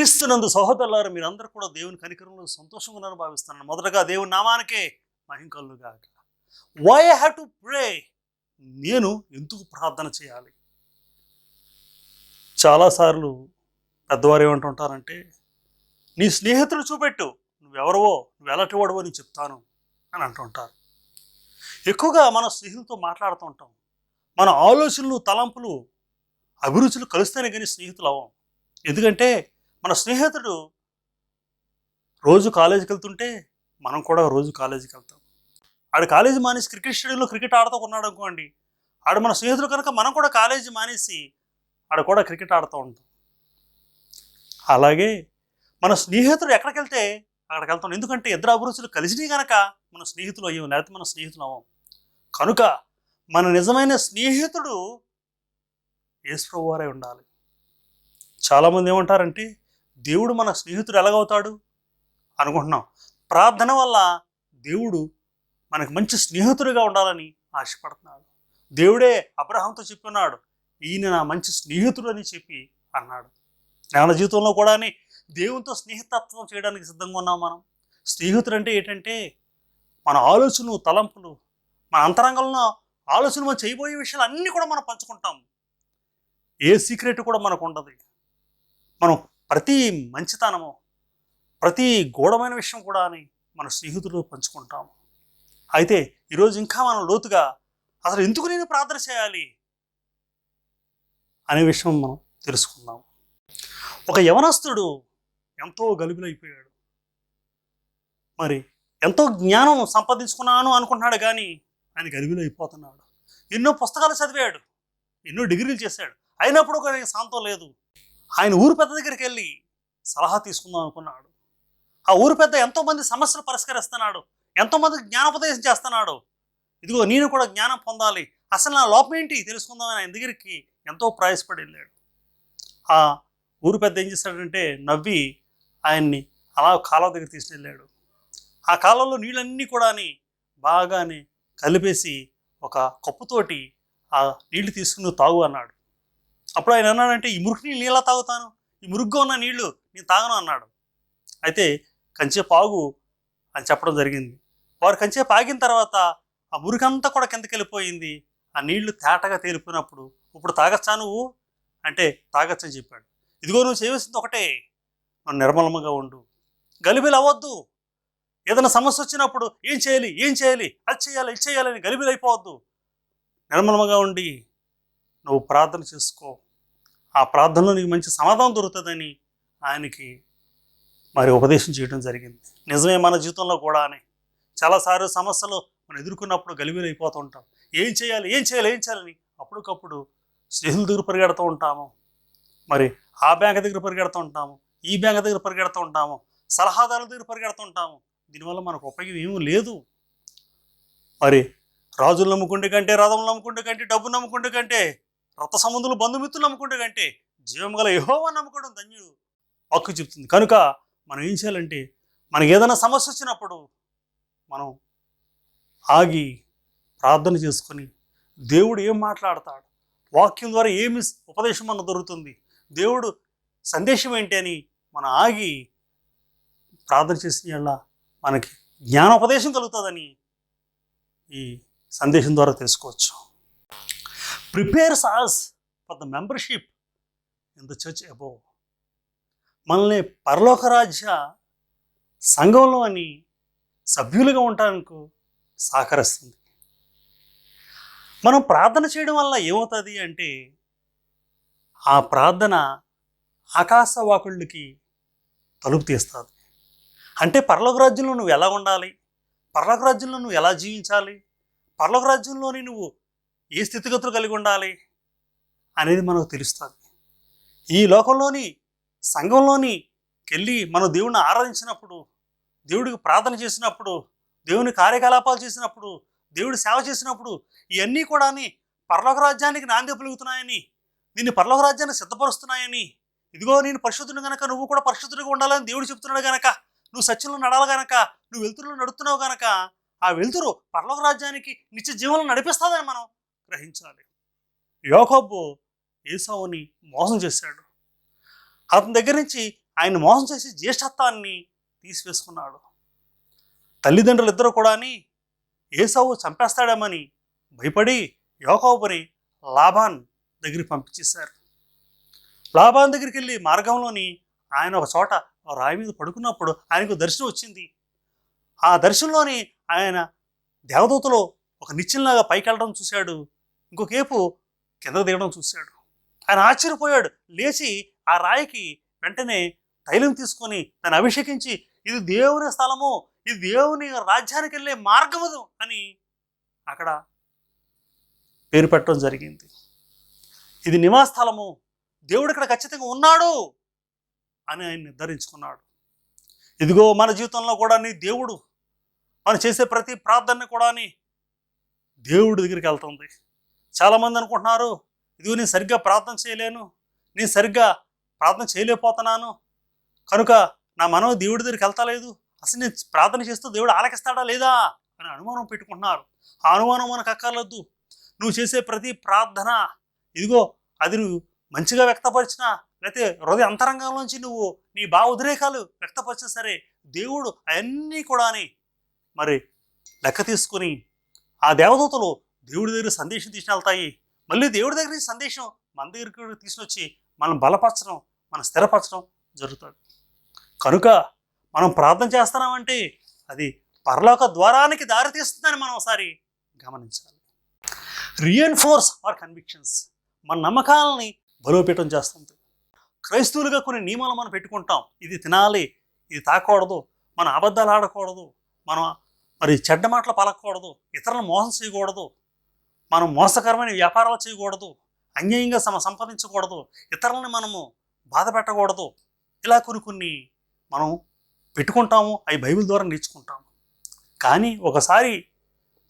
క్రీస్తునందు సహోదరులారు మీరందరూ కూడా దేవుని కనికరంలో సంతోషంగా ఉన్నారని భావిస్తున్నాను. మొదటగా దేవుని నామానికే మహింకలుగా why I have to pray నేను ఎందుకు ప్రార్థన చేయాలి? చాలాసార్లు పెద్దవారు ఏమంటుంటారంటే నీ స్నేహితులు చూపెట్టు. నువ్వెవరవో నువ్వు ఎలాంటి వాడవో నేను చెప్తాను అని అంటుంటారు. ఎక్కువగా మన స్నేహితులతో మాట్లాడుతూ ఉంటాం. మన ఆలోచనలు తలంపులు అభిరుచులు కలిస్తేనే కానీ స్నేహితులు అవ్వం. ఎందుకంటే మన స్నేహితుడు రోజు కాలేజీకి వెళ్తుంటే మనం కూడా రోజు కాలేజీకి వెళ్తాం. ఆడు కాలేజీ మానేసి క్రికెట్ స్టేడియంలో క్రికెట్ ఆడుతూ ఉన్నాడు అనుకోండి ఆడు మన స్నేహితుడు కనుక మనం కూడా కాలేజీ మానేసి ఆడ కూడా క్రికెట్ ఆడుతూ ఉంటాం. అలాగే మన స్నేహితుడు ఎక్కడికి వెళ్తే అక్కడికి వెళ్తాం. ఎందుకంటే ఇద్దరు అభిరుచులు కలిసినాయి కనుక మన స్నేహితులు అయ్యాం లేకపోతే మన స్నేహితులు అవ్వం. కనుక మన నిజమైన స్నేహితుడు యేసు వారే ఉండాలి. చాలామంది ఏమంటారంటే దేవుడు మన స్నేహితుడు ఎలాగవుతాడు? అనుకుంటున్నాం. ప్రార్థన వల్ల దేవుడు మనకు మంచి స్నేహితుడిగా ఉండాలని ఆశపడుతున్నాడు. దేవుడే అబ్రహాంతో చెప్పున్నాడు ఈయన నా మంచి స్నేహితుడు అని చెప్పి అన్నాడు. జ్ఞాన జీవితంలో కూడా దేవునితో స్నేహితత్వం చేయడానికి సిద్ధంగా ఉన్నాం మనం. స్నేహితుడు అంటే ఏంటంటే మన ఆలోచనలు తలంపులు మన అంతరంగంలో ఆలోచన మనం చేయబోయే విషయాలు అన్నీ కూడా మనం పంచుకుంటాం. ఏ సీక్రెట్ కూడా మనకు ఉండదు. మనం ప్రతి మంచితనము ప్రతి గూఢమైన విషయం కూడా అని మన స్నేహితులు పంచుకుంటాము అయితే ఈరోజు ఇంకా మనం లోతుగా అసలు ఎందుకు నేను ప్రార్థన చేయాలి అనే విషయం మనం తెలుసుకుందాం. ఒక యవనస్తుడు ఎంతో గలుగులైపోయాడు మరి ఎంతో జ్ఞానం సంపాదించుకున్నాను అనుకుంటున్నాడు కానీ ఆయన గలిబిలైపోతున్నాడు. ఎన్నో పుస్తకాలు చదివాడు ఎన్నో డిగ్రీలు చేశాడు. అయినప్పుడు కూడా ఆయనకి శాంతం లేదు. ఆయన ఊరు పెద్ద దగ్గరికి వెళ్ళి సలహా తీసుకుందాం అనుకున్నాడు. ఆ ఊరు పెద్ద ఎంతోమంది సమస్యలు పరిష్కరిస్తున్నాడు. ఎంతోమందికి జ్ఞానోపదేశం చేస్తున్నాడు. ఇదిగో నేను కూడా జ్ఞానం పొందాలి. అసలు నా లోపం ఏంటి? తెలుసుకుందామని ఆయన దగ్గరికి ఎంతో ప్రయాసపడి వెళ్ళాడు. ఆ ఊరు పెద్ద ఏం చేశాడంటే నవ్వి ఆయన్ని అలా కాలువ దగ్గర తీసుకెళ్ళాడు. ఆ కాలంలో నీళ్ళన్నీ కూడాని బాగానే కలిపేసి ఒక కప్పుతోటి ఆ నీళ్ళు తీసుకుని తాగు అన్నాడు. అప్పుడు ఆయన అన్నాడంటే ఈ మురికి నీళ్ళు ఎలా తాగుతాను? ఈ మురుగ్గా ఉన్న నీళ్ళు నేను తాగను అన్నాడు. అయితే కంచే పాగు అని చెప్పడం జరిగింది. వారు కంచే పాగిన తర్వాత ఆ మురికంతా కూడా కిందకి వెళ్ళిపోయింది. ఆ నీళ్ళు తేటగా తేలిపోయినప్పుడు ఇప్పుడు తాగచ్చా నువ్వు? అంటే తాగచ్చని చెప్పాడు. ఇదిగో నువ్వు చేయవలసింది ఒకటే మనం నిర్మలంగా ఉండు. గలిబిలు అవ్వద్దు. ఏదైనా సమస్య వచ్చినప్పుడు ఏం చేయాలి? ఏం చేయాలి? అది చేయాలి ఇది చేయాలని గలిబిలు అయిపోవద్దు. నిర్మలంగా ఉండి నువ్వు ప్రార్థన చేసుకో. ఆ ప్రార్థనలో నీకు మంచి సమాధానం దొరుకుతుందని ఆయనకి మరి ఉపదేశం చేయడం జరిగింది. నిజమే మన జీవితంలో కూడా అని. చాలాసార్లు సమస్యలు మనం ఎదుర్కొన్నప్పుడు గలిబిలు అయిపోతూ ఉంటాం. ఏం చేయాలి? ఏం చేయాలి? ఏం చేయాలని అప్పటికప్పుడు స్నేహితుల దగ్గర పరిగెడుతూ ఉంటాము. మరి ఆ బ్యాంక్ దగ్గర పరిగెడుతూ ఉంటాము. ఈ బ్యాంక్ దగ్గర పరిగెడుతూ ఉంటాము. సలహాదారుల దగ్గర పరిగెడుతూ ఉంటాము. దీనివల్ల మనకు ఉపయోగం ఏమీ లేదు. మరి రాజులు నమ్ముకుంటే కంటే రథం నమ్ముకుంటే కంటే డబ్బు నమ్ముకుంటే కంటే రక్త సంబంధులు బంధుమిత్రులు నమ్ముకుంటే కంటే జీవం గల యహోవా నమ్ముకోవడం ధన్యుడు హక్కు చెప్తుంది కనుక మనం ఏం చేయాలంటే మనకి ఏదైనా సమస్య వచ్చినప్పుడు మనం ఆగి ప్రార్థన చేసుకొని దేవుడు ఏం మాట్లాడతాడు? వాక్యం ద్వారా ఏమి ఉపదేశం మనకు దొరుకుతుంది? దేవుడు సందేశం ఏంటి అని మనం ఆగి ప్రార్థన చేసిన మనకి జ్ఞానోపదేశం కలుగుతుందని ఈ సందేశం ద్వారా తెలుసుకోవచ్చు. Prepares us for the membership in the church above మనల్ని పరలోకరాజ్య సంఘంలో అని సభ్యులుగా ఉండటానికి సహకరిస్తుంది. మనం ప్రార్థన చేయడం వల్ల ఏమవుతుంది అంటే ఆ ప్రార్థన ఆకాశవాకుళ్ళకి తలుపు తీస్తుంది. అంటే పరలోక రాజ్యంలో నువ్వు ఎలా ఉండాలి? పరలోక రాజ్యంలో నువ్వు ఎలా జీవించాలి? పరలోక రాజ్యంలోని నువ్వు ఏ స్థితిగతులు కలిగి ఉండాలి అనేది మనకు తెలుస్తుంది. ఈ లోకంలోని సంఘంలోని వెళ్ళి మనం దేవుడిని ఆరాధించినప్పుడు దేవుడికి ప్రార్థన చేసినప్పుడు దేవుని కార్యకలాపాలు చేసినప్పుడు దేవుడి సేవ చేసినప్పుడు ఇవన్నీ కూడా పరలోక రాజ్యానికి నాంది పలుకుతున్నాయని నిన్ను పరలోక రాజ్యాన్ని సిద్ధపరుస్తున్నాయని ఇదిగో నేను పరిశుద్ధుని గనక నువ్వు కూడా పరిశుద్ధుడిగా ఉండాలని దేవుడు చెప్తున్నాడు గనక నువ్వు సత్యంలో నడాలి గనక నువ్వు వెలుతురులో నడుస్తున్నావు గనక ఆ వెలుతురు పరలోక రాజ్యానికి నిత్య జీవనం నడిపిస్తుందని మనం గ్రహించాలి. యోకబ్బు ఏసావుని మోసం చేశాడు. అతని దగ్గర నుంచి ఆయన మోసం చేసి జ్యేష్ఠత్వాన్ని తీసివేసుకున్నాడు. తల్లిదండ్రులు ఇద్దరు కూడా ఏసావు చంపేస్తాడేమని భయపడి యోకోబుని లాభాన్ దగ్గరికి పంపించేశారు. లాభాన్ దగ్గరికి వెళ్ళి మార్గంలోని ఆయన ఒక చోట రాయి మీద పడుకున్నప్పుడు ఆయనకు దర్శనం వచ్చింది. ఆ దర్శనంలోని ఆయన దేవదూతలో ఒక నిచ్చెనలాగా పైకి వెళ్ళడం చూశాడు. ఇంకొకేపు కింద దిగడం చూశాడు. ఆయన ఆశ్చర్యపోయాడు. లేచి ఆ రాయికి వెంటనే తైలం తీసుకొని దాన్ని అభిషేకించి ఇది దేవుని స్థలము ఇది దేవుని రాజ్యానికి వెళ్ళే మార్గము అని అక్కడ పేరు పెట్టడం జరిగింది. ఇది నివాసస్థలము దేవుడు ఇక్కడ ఖచ్చితంగా ఉన్నాడు అని ఆయన నిర్ధారించుకున్నాడు. ఇదిగో మన జీవితంలో కూడా నీ దేవుడు మనం చేసే ప్రతి ప్రార్థన కూడా దేవుడి దగ్గరికి వెళ్తుంది. చాలామంది అనుకుంటున్నారు ఇదిగో నేను సరిగ్గా ప్రార్థన చేయలేను నేను సరిగ్గా ప్రార్థన చేయలేకపోతున్నాను. కనుక నా మనం దేవుడి దగ్గరికి వెళ్తలేదు అసలు నేను ప్రార్థన చేస్తూ దేవుడు ఆలకిస్తాడా లేదా అని అనుమానం పెట్టుకుంటున్నారు. ఆ అనుమానం మనకు అక్కర్లేదు నువ్వు చేసే ప్రతి ప్రార్థన ఇదిగో అది నువ్వు మంచిగా వ్యక్తపరిచినా లేకపోతే హృదయ అంతరంగంలోంచి నువ్వు నీ బా ఉద్రేకాలు వ్యక్తపరిచినా సరే దేవుడు అవన్నీ కూడాని మరి లెక్క తీసుకుని ఆ దేవదూతలు దేవుడి దగ్గర సందేశం తీసుకుని వెళ్తాయి మళ్ళీ దేవుడి దగ్గర సందేశం మన దగ్గరికి తీసుకొచ్చి మనం బలపరచడం మనం స్థిరపరచడం జరుగుతుంది కనుక మనం ప్రార్థన చేస్తున్నామంటే అది పరలోక ద్వారానికి దారి తీస్తుందని మనం ఒకసారి గమనించాలి. రీఎన్ఫోర్స్ ఆర్ కన్విక్షన్స్ మన నమ్మకాలని బలోపేతం చేస్తుంది. క్రైస్తవులుగా కొన్ని నియమాలు మనం పెట్టుకుంటాం. ఇది తినాలి ఇది తాకూడదు మన అబద్ధాలు ఆడకూడదు మనం మరి చెడ్డ మాటలు పలకూడదు ఇతరులను మోసం చేయకూడదు మనం మోసకరమైన వ్యాపారాలు చేయకూడదు అన్యాయంగా సమ సంపాదించకూడదు ఇతరులను మనము బాధ పెట్టకూడదు. ఇలా కొన్ని కొన్ని మనం పెట్టుకుంటాము అవి బైబిల్ ద్వారా నేర్చుకుంటాము. కానీ ఒకసారి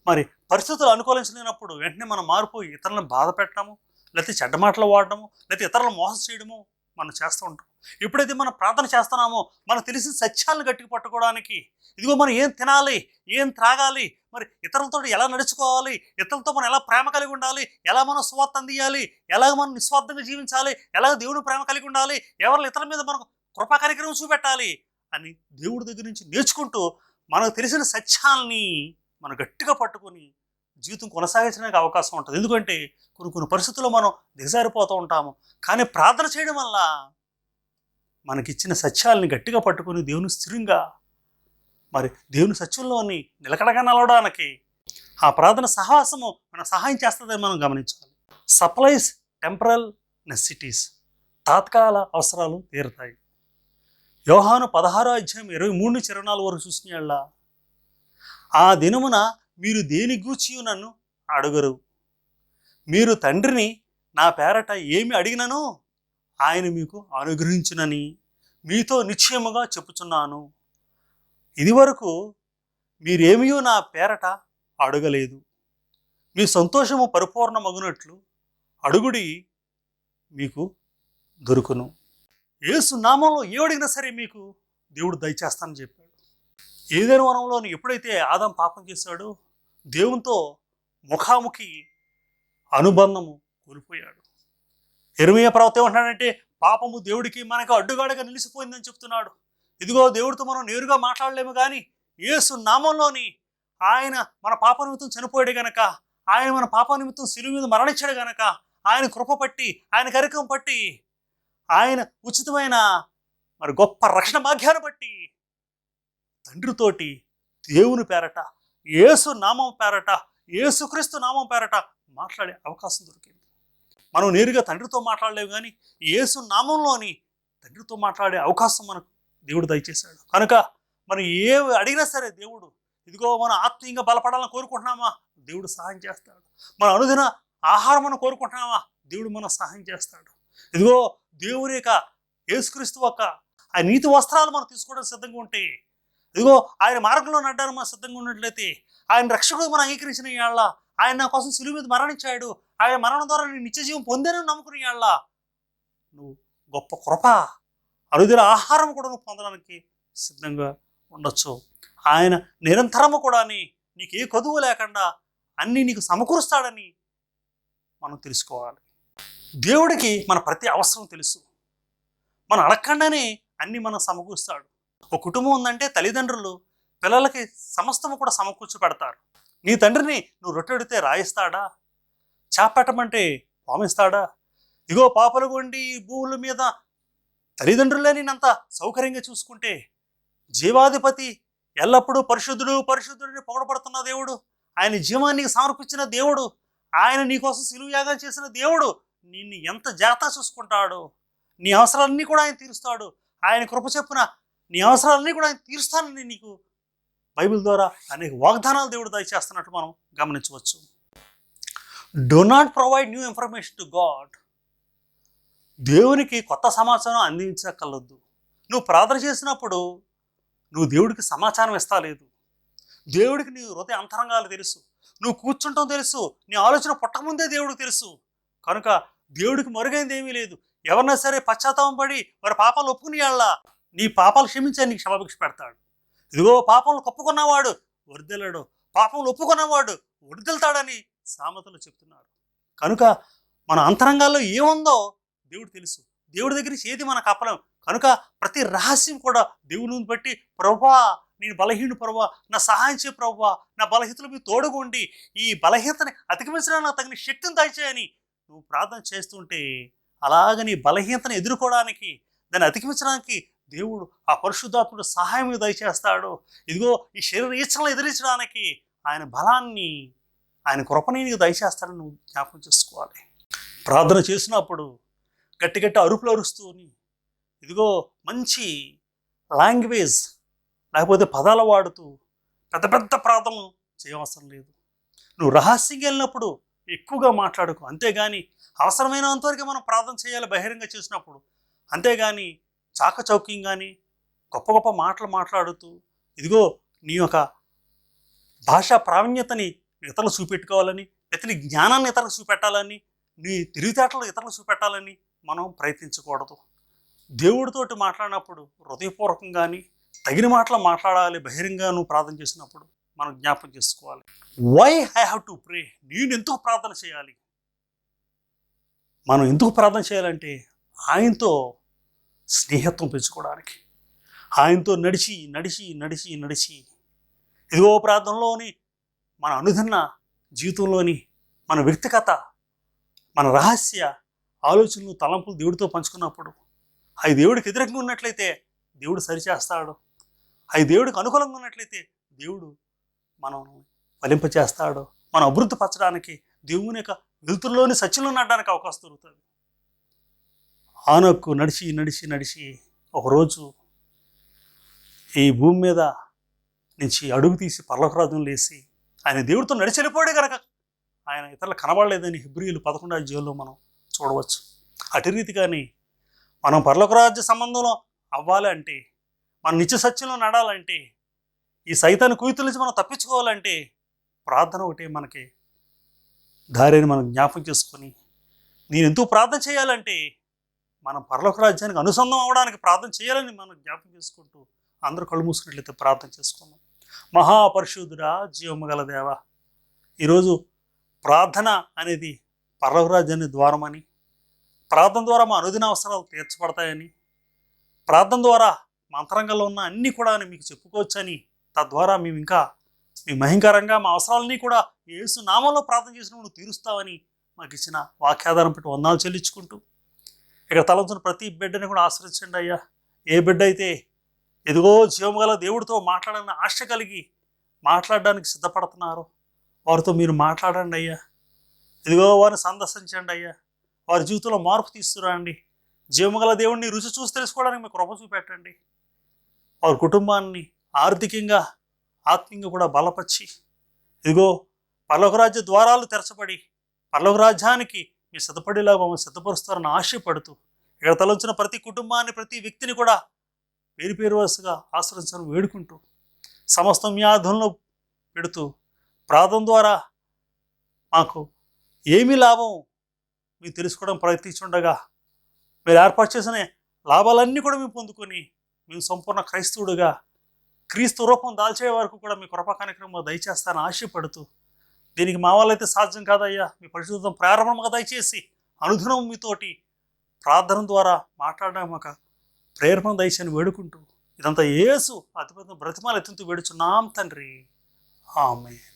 మరి పరిస్థితులు అనుకూలించలేనప్పుడు వెంటనే మనం మారిపోయి ఇతరులను బాధ పెట్టడము లేకపోతే చెడ్డ మాటలు వాడడము లేకపోతే ఇతరులను మోసం చేయడము మనం చేస్తూ ఉంటాం. ఎప్పుడైతే మనం ప్రార్థన చేస్తున్నామో మనకు తెలిసిన సత్యాలను గట్టి పట్టుకోవడానికి ఇదిగో మనం ఏం తినాలి ఏం త్రాగాలి మరి ఇతరులతో ఎలా నడుచుకోవాలి? ఇతరులతో మనం ఎలా ప్రేమ కలిగి ఉండాలి? ఎలా మనం స్వార్థ అందియాలి? ఎలా మనం నిస్వార్థంగా జీవించాలి? ఎలా దేవుని ప్రేమ కలిగి ఉండాలి? ఎవరి ఇతరుల మీద మనకు కృపా కార్యక్రమం చూపెట్టాలి? అని దేవుడి దగ్గర నుంచి నేర్చుకుంటూ మనకు తెలిసిన సత్యాల్ని మనం గట్టిగా పట్టుకొని జీవితం కొనసాగించడానికి అవకాశం ఉంటుంది. ఎందుకంటే కొన్ని కొన్ని పరిస్థితుల్లో మనం దిగజారిపోతూ ఉంటాము. కానీ ప్రార్థన చేయడం వల్ల మనకిచ్చిన సత్యాలని గట్టిగా పట్టుకొని దేవుని స్థిరంగా మరి దేవుని సత్యంలోని నిలకడగా నిలవడానికి ఆ ప్రార్థన సహవాసము మన సహాయం చేస్తుందని మనం గమనించాలి. సప్లైస్ టెంపరల్ నెసిటీస్ తాత్కాల అవసరాలు తీరుతాయి. యోహాను పదహారో అధ్యాయం ఇరవై మూడు నుంచి ఇరవై నాలుగు వరకు చూసిన ఆ దినమున మీరు దేని గూర్చి నన్ను అడుగరు? మీరు తండ్రిని నా పేరట ఏమి అడిగినను ఆయన మీకు అనుగ్రహించునని మీతో నిశ్చయముగా చెప్పుచున్నాను. ఇదివరకు మీరేమియో నా పేరట అడగలేదు. మీ సంతోషము పరిపూర్ణమగునట్లు అడుగుడి మీకు దొరుకును. ఏసు నామంలో ఏ అడిగినా సరే మీకు దేవుడు దయచేస్తానని చెప్పాడు. ఏదైనా వనంలోని ఎప్పుడైతే ఆదాం పాపం చేశాడో దేవునితో ముఖాముఖి అనుబంధము కోల్పోయాడు. ఎరుమయ్య ప్రవక్త ఏమంటున్నాడంటే పాపము దేవుడికి మనకు అడ్డుగాడగా నిలిచిపోయిందని చెప్తున్నాడు. ఇదిగో దేవుడితో మనం నేరుగా మాట్లాడలేము కానీ యేసు నామంలోని ఆయన మన పాప నిమిత్తం చనిపోయాడు గనక ఆయన మన పాప నిమిత్తం సిలువ మీద మరణించాడు గనక ఆయన కృప పట్టి ఆయన కరికం పట్టి ఆయన ఉచితమైన మరి గొప్ప రక్షణ భాగ్యాన్ని బట్టి తండ్రితోటి దేవుని పేరట యేసు నామం పేరట యేసుక్రీస్తు నామం పేరట మాట్లాడే అవకాశం దొరికింది. మనం నేరుగా తండ్రితో మాట్లాడలేము కానీ యేసు నామంలోని తండ్రితో మాట్లాడే అవకాశం మనకు దేవుడు దయచేశాడు. కనుక మనం ఏ అడిగినా సరే దేవుడు ఇదిగో మనం ఆత్మీయంగా బలపడాలని కోరుకుంటున్నామా? దేవుడు సహాయం చేస్తాడు. మన అనుదిన ఆహారం మనం కోరుకుంటున్నామా? దేవుడు మన సహాయం చేస్తాడు. ఇదిగో దేవుని యొక్క యేసుక్రీస్తు ఒక ఆ నీతి వస్త్రాలు మనం తీసుకోవడం సిద్ధంగా ఉంటే ఇదిగో ఆయన మార్గంలో నడ్డానికి మనం సిద్ధంగా ఉన్నట్లయితే ఆయన రక్షకుడు మనం అంగీకరించిన ఇవాళ ఆయన నా కోసం సులువు మీద మరణించాడు ఆయన మరణం ద్వారా నేను నిత్య జీవం పొందానని నమ్ముకుని ఇవాళ నువ్వు గొప్ప కృప అరుదైన ఆహారం కూడా నువ్వు పొందడానికి సిద్ధంగా ఉండొచ్చు. ఆయన నిరంతరము కూడా నీకు ఏ కొదువు లేకుండా అన్నీ నీకు సమకూరుస్తాడని మనం తెలుసుకోవాలి. దేవుడికి మన ప్రతి అవసరం తెలుసు. మనం అడగకుండానే అన్ని మనం సమకూరుస్తాడు. ఒక కుటుంబం ఉందంటే తల్లిదండ్రులు పిల్లలకి సమస్తము కూడా సమకూర్చి పెడతారు. నీ తండ్రిని నువ్వు రొట్టెడితే రాయిస్తాడా? చేపట్టమంటే పామిస్తాడా? ఇగో పాపలు కొండి భూముల మీద తల్లిదండ్రులే నేనంత సౌకర్యంగా చూసుకుంటే జీవాధిపతి ఎల్లప్పుడూ పరిశుద్ధుడు పరిశుద్ధుడిని పొగడపడుతున్న దేవుడు ఆయన జీవాన్ని సమర్పించిన దేవుడు ఆయన నీకోసం సిలువు యాగం చేసిన దేవుడు నిన్ను ఎంత జాగ్రత్త చూసుకుంటాడు నీ అవసరాలన్నీ కూడా ఆయన తీరుస్తాడు. ఆయన కృప చెప్పున నీ అవసరాలన్నీ కూడా ఆయన తీరుస్తానని నీకు బైబిల్ ద్వారా అనేక వాగ్దానాలు దేవుడు దయచేస్తున్నట్టు మనం గమనించవచ్చు. Do not provide new information to God దేవునికి కొత్త సమాచారం అందించగలదు నువ్వు ప్రార్థన చేసినప్పుడు నువ్వు దేవుడికి సమాచారం ఇస్తాలేదు దేవుడికి నీ హృదయ అంతరంగాలు తెలుసు. నువ్వు కూర్చుంటాం తెలుసు. నీ ఆలోచన పుట్టకముందే దేవుడికి తెలుసు. కనుక దేవుడికి మరుగైంది ఏమీ లేదు. ఎవరన్నా సరే పశ్చాత్తాపం పడి వారి పాపాలు ఒప్పుకుని వాళ్ళ నీ పాపాలు క్షమించే నీకు క్షమాభిక్ష పెడతాడు. ఇదిగో పాపంలో కప్పుకున్నవాడు వరిదెలడు పాపంలో ఒప్పుకున్నవాడు వరిదెళ్తాడని సామెతలు చెప్తున్నారు. కనుక మన అంతరంగాల్లో ఏముందో దేవుడు తెలుసు. దేవుడి దగ్గర నుంచి ఏది మనకు అప్పలేం కనుక ప్రతి రహస్యం కూడా దేవుని బట్టి ప్రభా నేను బలహీన ప్రభా నా సహాయం చే ప్రభా నా బలహీనతలు మీ తోడుగుండి. ఈ బలహీనతని అధిగమించడానికి నాకు తగిన శక్తిని దయచేయని నువ్వు ప్రార్థన చేస్తుంటే అలాగ నీ బలహీనతను ఎదుర్కోవడానికి దాన్ని అధిగమించడానికి దేవుడు ఆ పరిశుద్ధాత్ముడు సహాయం దయచేస్తాడు. ఇదిగో ఈ శరీర ఈచ్ఛలను ఎదిరించడానికి ఆయన బలాన్ని ఆయన కృపని నీకు దయచేస్తాడని నువ్వు జ్ఞాపకం చేసుకోవాలి. ప్రార్థన చేసినప్పుడు గట్టి గట్టి అరుపులు అరుస్తూని ఇదిగో మంచి లాంగ్వేజ్ లేకపోతే పదాలు వాడుతూ పెద్ద పెద్ద ప్రార్థనలు చేయవసరం లేదు. నువ్వు రహస్యంగా వెళ్ళినప్పుడు ఎక్కువగా మాట్లాడుకో. అంతేగాని అవసరమైనంతవరకు మనం ప్రార్థన చేయాలి బహిరంగ చేసినప్పుడు. అంతేగాని చాకచౌక్యంగాని గొప్ప గొప్ప మాటలు మాట్లాడుతూ ఇదిగో నీ యొక్క భాషా ప్రావీణ్యతని ఇతరులు చూపెట్టుకోవాలని ఇతని జ్ఞానాన్ని ఇతరులకు చూపెట్టాలని నీ తెలివితేటలు ఇతరులకు చూపెట్టాలని మనం ప్రయత్నించకూడదు. దేవుడితోటి మాట్లాడినప్పుడు హృదయపూర్వకంగాని తగిన మాటలు మాట్లాడాలి బహిరంగ నువ్వు ప్రార్థన చేసినప్పుడు మనం జ్ఞాపకం చేసుకోవాలి. Why I have to pray నేను ఎందుకు ప్రార్థన చేయాలి? మనం ఎందుకు ప్రార్థన చేయాలంటే ఆయనతో స్నేహత్వం పెంచుకోవడానికి. ఆయనతో నడిచి నడిచి నడిచి నడిచి. ఇదిగో ప్రార్థనలోని మన అనుదిన జీవితంలోని మన వ్యక్తిగత మన రహస్య ఆలోచనలు తలంపులు దేవుడితో పంచుకున్నప్పుడు అవి దేవుడికి వ్యతిరేకంగా ఉన్నట్లయితే దేవుడు సరిచేస్తాడు. అవి దేవుడికి అనుకూలంగా ఉన్నట్లయితే దేవుడు మనం ఫలింపచేస్తాడు మనం అభివృద్ధి పరచడానికి దేవుని యొక్క వెలుతురులోని సత్యంలో నడడానికి అవకాశం దొరుకుతుంది. ఆనక్కు నడిచి నడిచి నడిచి ఒకరోజు ఈ భూమి మీద నుంచి అడుగు తీసి పర్లోకరాజం లేసి ఆయన దేవుడితో నడిచి వెళ్ళిపోయాడే కనుక ఆయన ఇతరులు కనబడలేదని హిబ్రియులు పదకొండో జీవుల్లో మనం చూడవచ్చు. అటు కానీ మనం పర్లోకరాజ్య సంబంధంలో అవ్వాలి అంటే మన నిత్య సత్యంలో నడాలంటే ఈ సైతాన్ని కుయుతుల నుంచి మనం తప్పించుకోవాలంటే ప్రార్థన ఒకటే మనకి. దారిని మనం జ్ఞాపకం చేసుకొని నేను ఎందుకు ప్రార్థన చేయాలంటే మనం పరలోక రాజ్యానికి అనుసంధానం అవడానికి ప్రార్థన చేయాలని మనం జ్ఞాపకం చేసుకుంటూ అందరూ కళ్ళు మూసుకున్నట్లయితే ప్రార్థన చేసుకుందాం. మహాపరిశుద్ధుడా జీవము గల దేవ ఈరోజు ప్రార్థన అనేది పరలోక ద్వారమని ప్రార్థన ద్వారా మా అనుదిన అవసరాలు తీర్చబడతాయని ప్రార్థన ద్వారా మా అంతరంగంలో ఉన్న అన్నీ కూడా మీకు చెప్పుకోవచ్చని తద్వారా మేము ఇంకా మీ మహింకరంగా మా అవసరాలన్నీ కూడా యేసు నామంలో ప్రార్థన చేసిన నువ్వు తీరుస్తావని మాకు ఇచ్చిన వాక్యాధారం పెట్టి వందాలు చెల్లించుకుంటూ ఇక్కడ తలంచిన ప్రతి బిడ్డని కూడా ఆశ్రయించండి అయ్యా. ఏ బిడ్డ అయితే ఎదుగో జీవం గల దేవుడితో మాట్లాడాలని ఆశ కలిగి మాట్లాడడానికి సిద్ధపడుతున్నారో వారితో మీరు మాట్లాడండి అయ్యా. ఇదిగో వారిని సందర్శించండి అయ్యా. వారి జీవితంలో మార్పు తీసుకురండి. జీవగల దేవుడిని రుచి చూసి తెలుసుకోవడానికి మీకు కృప చూపెట్టండి. వారి కుటుంబాన్ని ఆర్థికంగా ఆత్మీయంగా కూడా బలపరిచి ఇదిగో పర్లోకరాజ్య ద్వారాలు తెరచబడి పర్లోకరాజ్యానికి రాజ్యానికి సిద్ధపడేలా మమ్మల్ని సిద్ధపరుస్తారని ఆశపడుతూ ఇక్కడ తలంచిన ప్రతి కుటుంబాన్ని ప్రతి వ్యక్తిని కూడా పేరు పేరు వరుసగా ఆశ్రయించాలని వేడుకుంటూ సమస్తం మీ ఆధంలో పెడుతూ ప్రార్థన ద్వారా మాకు ఏమి లాభం? మీరు తెలుసుకోవడం ప్రయత్నించుండగా. మీరు ఏర్పాటు చేసిన లాభాలన్నీ కూడా మేము పొందుకొని మేము సంపూర్ణ క్రైస్తవుడుగా క్రీస్తు రూపం దాల్చే వరకు కూడా మీ కృపా కార్యక్రమం దయచేస్తాను ఆశపడుతూ దీనికి మా వాళ్ళైతే సాధ్యం కాదయ్యా. మీ పరిశుద్ధం ప్రారంభంగా దయచేసి అనుదినం మీతోటి ప్రార్థన ద్వారా మాట్లాడడం ఒక ప్రేరణ దయచని వేడుకుంటూ ఇదంతా ఏసు అతిపెద్ద బ్రతిమాలు ఎత్తుతూ వేడుచున్నాం తండ్రి. ఆమె